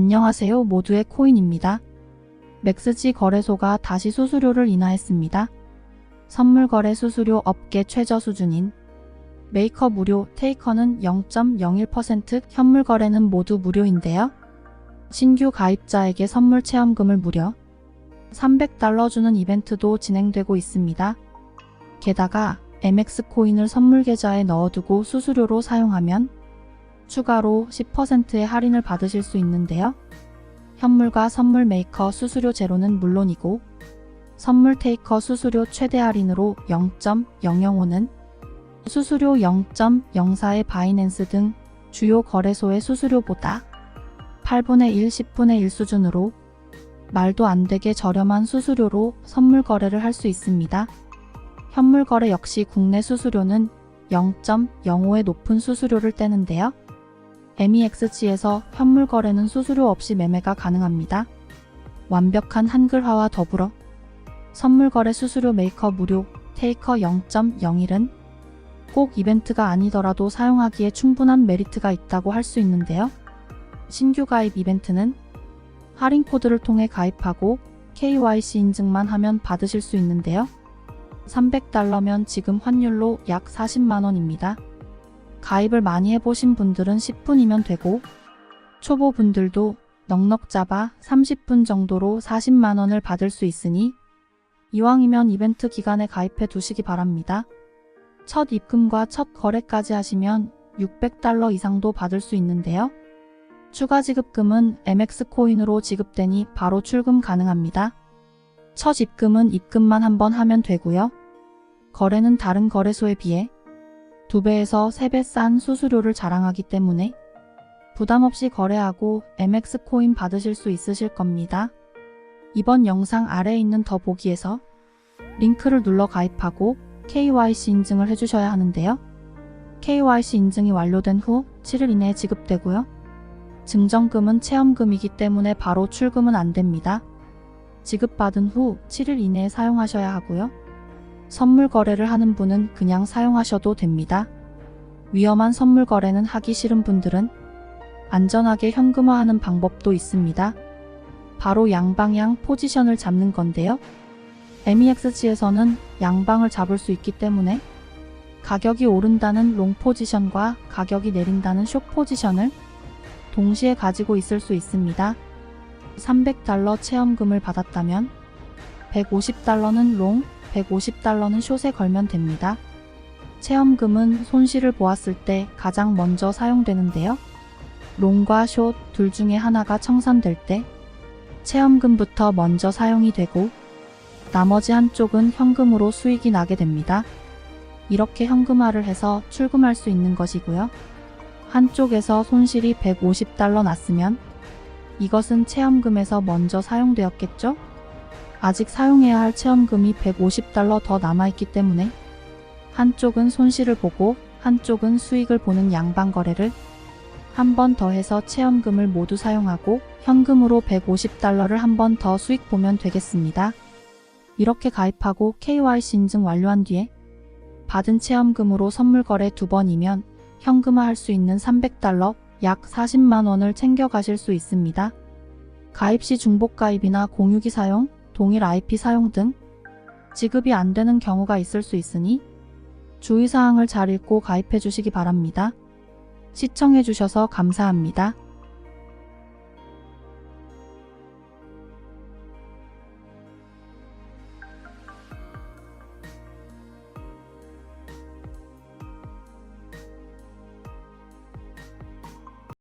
안녕하세요 모두의 코인입니다. 맥스지 거래소가 다시 수수료를 인하했습니다. 선물 거래 수수료 업계 최저 수준인 메이커 무료, 테이커는 0.01%, 현물 거래는 모두 무료인데요. 신규 가입자에게 선물 체험금을 무려 300달러 주는 이벤트도 진행되고 있습니다. 게다가 MX 코인을 선물 계좌에 넣어두고 수수료로 사용하면 추가로 10%의 할인을 받으실 수 있는데요. 현물과 선물 메이커 수수료 제로는 물론이고 선물 테이커 수수료 최대 할인으로 0.005는 수수료 0.04의 바이낸스 등 주요 거래소의 수수료보다 8분의 1, 10분의 1 수준으로 말도 안 되게 저렴한 수수료로 선물 거래를 할 수 있습니다. 현물 거래 역시 국내 수수료는 0.05의 높은 수수료를 떼는데요. MEXG에서 현물 거래는 수수료 없이 매매가 가능합니다. 완벽한 한글화와 더불어 선물 거래 수수료 메이커 무료, 테이커 0.01은 꼭 이벤트가 아니더라도 사용하기에 충분한 메리트가 있다고 할 수 있는데요. 신규 가입 이벤트는 할인 코드를 통해 가입하고 KYC 인증만 하면 받으실 수 있는데요. 300달러면 지금 환율로 약 40만원입니다. 가입을 많이 해보신 분들은 10분이면 되고 초보 분들도 넉넉 잡아 30분 정도로 40만원을 받을 수 있으니 이왕이면 이벤트 기간에 가입해 두시기 바랍니다. 첫 입금과 첫 거래까지 하시면 600달러 이상도 받을 수 있는데요. 추가 지급금은 MX 코인으로 지급되니 바로 출금 가능합니다. 첫 입금은 입금만 한번 하면 되고요. 거래는 다른 거래소에 비해 2배에서 3배 싼 수수료를 자랑하기 때문에 부담 없이 거래하고 MX 코인 받으실 수 있으실 겁니다. 이번 영상 아래에 있는 더보기에서 링크를 눌러 가입하고 KYC 인증을 해주셔야 하는데요. KYC 인증이 완료된 후 7일 이내에 지급되고요. 증정금은 체험금이기 때문에 바로 출금은 안 됩니다. 지급받은 후 7일 이내에 사용하셔야 하고요. 선물 거래를 하는 분은 그냥 사용하셔도 됩니다. 위험한 선물 거래는 하기 싫은 분들은 안전하게 현금화하는 방법도 있습니다. 바로 양방향 포지션을 잡는 건데요. MEXG에서는 양방을 잡을 수 있기 때문에 가격이 오른다는 롱 포지션과 가격이 내린다는 숏 포지션을 동시에 가지고 있을 수 있습니다. 300달러 체험금을 받았다면 150달러는 롱, 150달러는 숏에 걸면 됩니다. 체험금은 손실을 보았을 때 가장 먼저 사용되는데요. 롱과 숏 둘 중에 하나가 청산될 때 체험금부터 먼저 사용이 되고 나머지 한쪽은 현금으로 수익이 나게 됩니다. 이렇게 현금화를 해서 출금할 수 있는 것이고요. 한쪽에서 손실이 150달러 났으면 이것은 체험금에서 먼저 사용되었겠죠? 아직 사용해야 할 체험금이 150달러 더 남아있기 때문에 한쪽은 손실을 보고 한쪽은 수익을 보는 양방 거래를 한 번 더 해서 체험금을 모두 사용하고 현금으로 150달러를 한 번 더 수익 보면 되겠습니다. 이렇게 가입하고 KYC 인증 완료한 뒤에 받은 체험금으로 선물 거래 두 번이면 현금화 할 수 있는 300달러 약 40만 원을 챙겨 가실 수 있습니다. 가입 시 중복 가입이나 공유기 사용, 동일 IP 사용 등 지급이 안 되는 경우가 있을 수 있으니 주의사항을 잘 읽고 가입해 주시기 바랍니다. 시청해 주셔서 감사합니다.